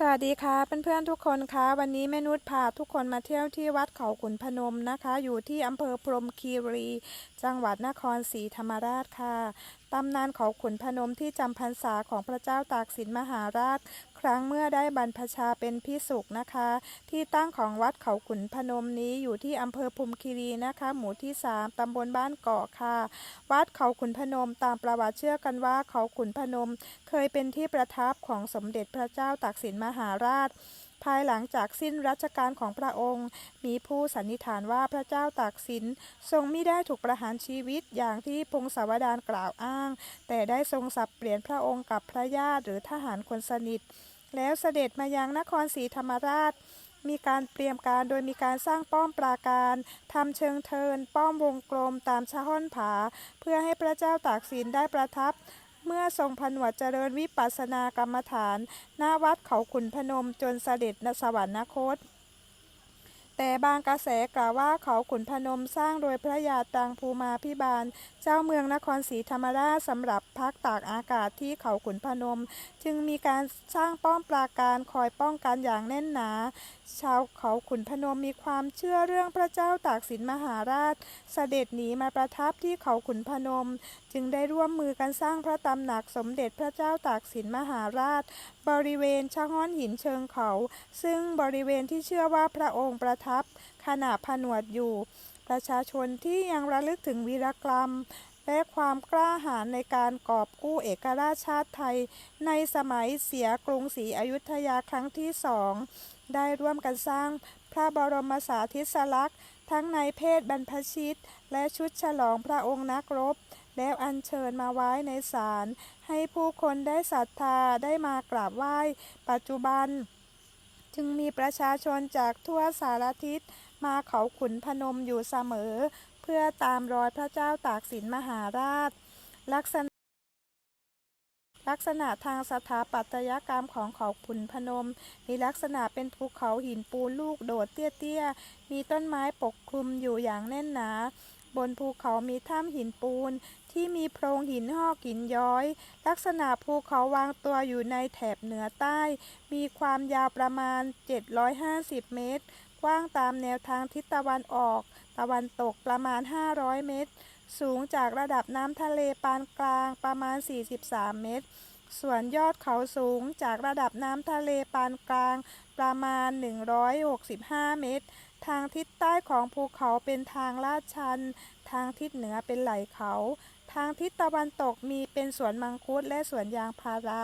สวัสดีค่ะเพื่อนๆทุกคนคะวันนี้แม่นุชพาทุกคนมาเที่ยวที่วัดเขาขุนพนมนะคะ อยู่ที่อำเภอพรมคีรี จังหวัดนครศรีธรรมราชค่ะ ตำนานเขาขุนพนมที่จำพรรษาของพระเจ้าตากสินมหาราช ครั้งเมื่อได้บรรพชาเป็นพิสุกนะคะ ที่ตั้งของวัดเขาขุนพนมนี้อยู่ที่อำเภอพรหมคีรีนะคะ หมู่ที่ 3 ตำบลบ้านเกาะค่ะ วัดเขาขุนพนมตามประวัติเชื่อกันว่าเขาขุนพนม เคยเป็นที่ประทับของสมเด็จพระเจ้าตากสินมหาราช ภายหลังจากสิ้นรัชกาลของพระองค์ มีผู้สันนิษฐานว่าพระเจ้าตากสินทรงไม่ได้ถูกประหารชีวิตอย่างที่พงศาวดารกล่าวอ้าง แต่ได้ทรงสับเปลี่ยนพระองค์กับพระญาติหรือทหารคนสนิท แล้วเสด็จมายังนครศรีธรรมราชมีการเตรียมการโดยมีการสร้างป้อมปราการทำเชิงเทิน ป้อมวงกลมตามชะห้อนผา เพื่อให้พระเจ้าตากสินได้ประทับ เมื่อทรงผนวดเจริญวิปัสสนากรรมฐาน หน้าวัดเขาขุนพนมจนเสด็จสวรรคต แต่บางกระแสกล่าวว่าเขาขุนพนมสร้างโดยพระยาตังภูมาพิบาล เจ้าเมืองนครศรีธรรมราชสำหรับพักตากอากาศที่เขาขุนพนม จึงมีการสร้างป้อมปราการคอยป้องกันอย่างแน่นหนา ชาวเขาขุนพนมมีความเชื่อเรื่องพระเจ้าตากสินมหาราช เสด็จหนีมาประทับที่เขาขุนพนม จึงได้ร่วมมือกันสร้างพระตำหนักสมเด็จพระเจ้าตากสินมหาราช บริเวณชะห้อนหินเชิงเขา ซึ่งบริเวณที่เชื่อว่าพระองค์ประทับขณะผนวดอยู่ ประชาชนที่ยังระลึกถึงวีรกรรม และความกล้าหาญในการกอบกู้เอกราชชาติไทย ในสมัยเสียกรุงศรีอยุธยาครั้งที่สอง ได้ร่วมกันสร้างพระบรมสาธิสลักษณ์ ทั้งในเพศบรรพชิต และชุดฉลองพระองค์นักรบ แล้วอัญเชิญมาไว้ในศาลให้ผู้คนได้ศรัทธาได้มากราบไหว้ ปัจจุบัน จึงมีประชาชนจากทั่วสารทิศ มาเขาขุนพนมอยู่เสมอ เพื่อตามรอยพระเจ้าตากสินมหาราช ลักษณะลักษณะทางสถาปัตยกรรมของเขาขุนพนม มีลักษณะเป็นภูเขาหินปูนลูกโดดเตี้ยๆ มีต้นไม้ปกคลุมอยู่อย่างแน่นหนา บนภูเขามีถ้ำหินปูน ที่มีโพรงหินหอกหินย้อย ลักษณะภูเขาวางตัวอยู่ในแถบเหนือใต้ มีความยาวประมาณ 750 เมตร กว้างตามแนวทางทิศตะวันออก ตะวันตกประมาณ 500 เมตร สูงจากระดับน้ำทะเลปานกลางประมาณ 43 เมตร ส่วนยอดเขาสูงจากระดับน้ำทะเลปานกลางประมาณ 165 เมตร ทางทิศใต้ของภูเขาเป็นทางลาดชัน ทางทิศเหนือเป็นไหล่เขา ทางทิศตะวันตกมีเป็นสวนมังคุดและสวนยางพารา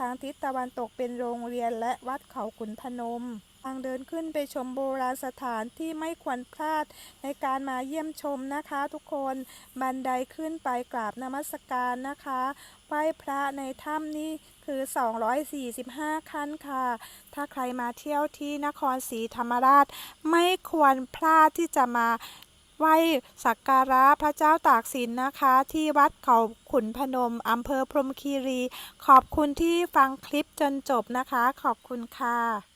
ทางทิศตะวันตกเป็นโรงเรียนและวัดเขาขุนพนม ทางเดินขึ้นไปชมโบราณสถานที่ไม่ควรพลาดในการมาเยี่ยมชมนะคะทุกคน บันไดขึ้นไปกราบนมัสการนะคะไหว้พระในถ้ำนี่คือ 245 ขั้นค่ะ ถ้าใครมาเที่ยวที่นครศรีธรรมราช ไม่ควรพลาดที่จะมา ไหว้สักการะพระเจ้าตากสินนะคะ ที่วัดเขาขุนพนมอำเภอพรมคีรี ขอบคุณที่ฟังคลิปจนจบนะคะ ขอบคุณค่ะ